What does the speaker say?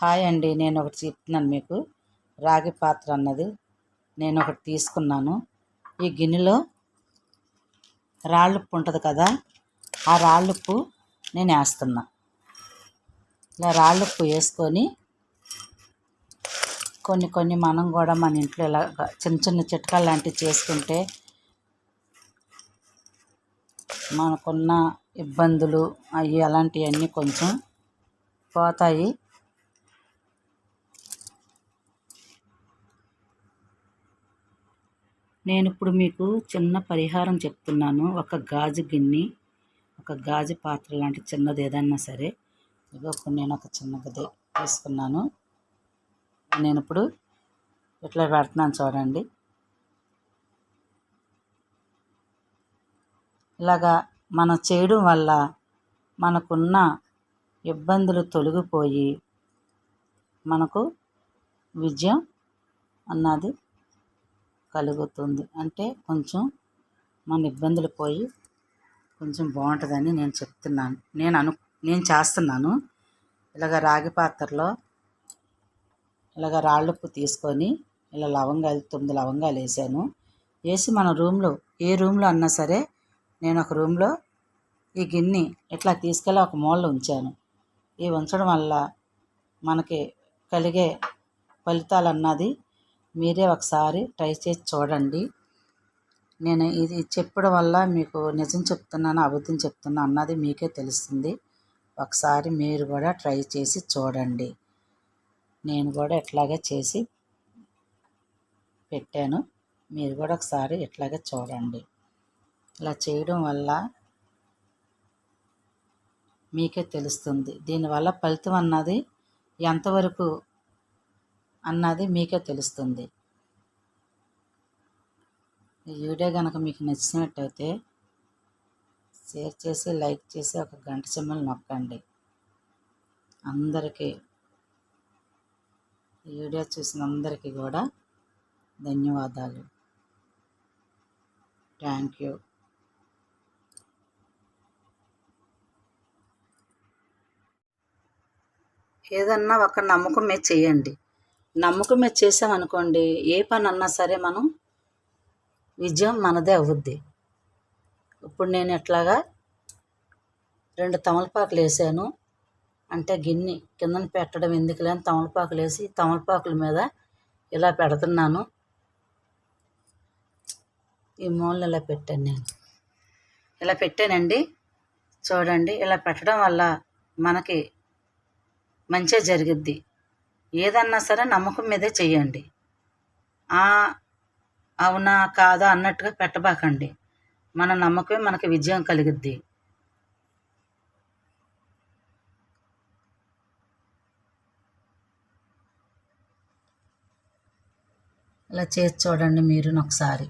Hi అండి నేను ఒకటి చెప్తున్నాను మీకు. రాగి పాత్ర అన్నది నేను ఒకటి తీసుకున్నాను. ఈ గిన్నెలో రాళ్ళుప్పు ఉంటుంది కదా ఆ రాళ్ళుప్పు నేను వేస్తున్నా. ఇలా రాళ్ళుప్పు వేసుకొని కొన్ని కొన్ని మనం కూడా మన ఇంట్లో ఇలా చిన్న చిన్న చిట్కాలు లాంటివి చేసుకుంటే మనకున్న ఇబ్బందులు అవి అలాంటివన్నీ కొంచెం పోతాయి. నేను ఇప్పుడు మీకు చిన్న పరిహారం చెప్తున్నాను. ఒక గాజు గిన్నె ఒక గాజు పాత్ర లాంటి చిన్నది ఏదన్నా సరే. ఇప్పుడు నేను ఒక చిన్నది తీసుకున్నాను. నేను ఇప్పుడు ఇట్లా పెడుతున్నాను చూడండి. ఇలాగా మనం చేయడం వల్ల మనకున్న ఇబ్బందులు తొలగిపోయి మనకు విజయం అన్నది కలుగుతుంది. అంటే కొంచెం మన ఇబ్బందులు పోయి కొంచెం బాగుంటుందని నేను చెప్తున్నాను. నేను అను నేను చేస్తున్నాను. ఇలాగ రాగి పాత్రలో ఇలాగ రాళ్ళుప్పు తీసుకొని ఇలా లవంగాలు తొమ్మిది లవంగాలు వేసాను. వేసి మన రూమ్లో ఏ రూమ్లో అన్నా సరే నేను ఒక రూమ్లో ఈ గిన్నె ఇట్లా తీసుకెళ్ళి ఒక మూల ఉంచాను. ఈ ఉంచడం వల్ల మనకి కలిగే ఫలితాలు అన్నది మీరే ఒకసారి ట్రై చేసి చూడండి. నేను ఇది చెప్పడం వల్ల మీకు నిజం చెప్తున్నాను అబద్ధం చెప్తున్నా అన్నది మీకే తెలుస్తుంది. ఒకసారి మీరు కూడా ట్రై చేసి చూడండి. నేను కూడా ఇట్లాగే చేసి పెట్టాను. మీరు కూడా ఒకసారి ఇట్లాగే చూడండి. ఇలా చేయడం వల్ల మీకే తెలుస్తుంది. దీనివల్ల ఫలితం అన్నది ఎంతవరకు అన్నది మీకే తెలుస్తుంది. ఈ వీడియో కనుక మీకు నచ్చినట్టయితే షేర్ చేసి లైక్ చేసి ఒక గంట సింబల్ నొక్కండి. అందరికీ ఈ వీడియో చూసిన అందరికీ కూడా ధన్యవాదాలు. Thank you. ఏదన్నా ఒక నమ్మకం చేయండి. నమ్మకం మీద చేసామనుకోండి ఏ పని అన్నా సరే మనం విజయం మనదే అవుద్ది. ఇప్పుడు నేను ఎట్లాగా రెండు తమలపాకులు వేసాను. అంటే గిన్నె కిందన పెట్టడం ఎందుకు లేని తమలపాకులు వేసి తమలపాకుల మీద ఇలా పెడుతున్నాను. ఈ మూలను ఇలా పెట్టాను నేను. ఇలా పెట్టానండి. చూడండి ఇలా పెట్టడం వల్ల మనకి మంచిగా జరిగిద్ది. ఏదన్నా సరే నమ్మకం మీదే చెయ్యండి. అవునా కాదా అన్నట్టుగా పెట్టబాకండి. మన నమ్మకమే మనకి విజయం కలిగిద్ది. ఇలా చేసి చూడండి మీరు ఒకసారి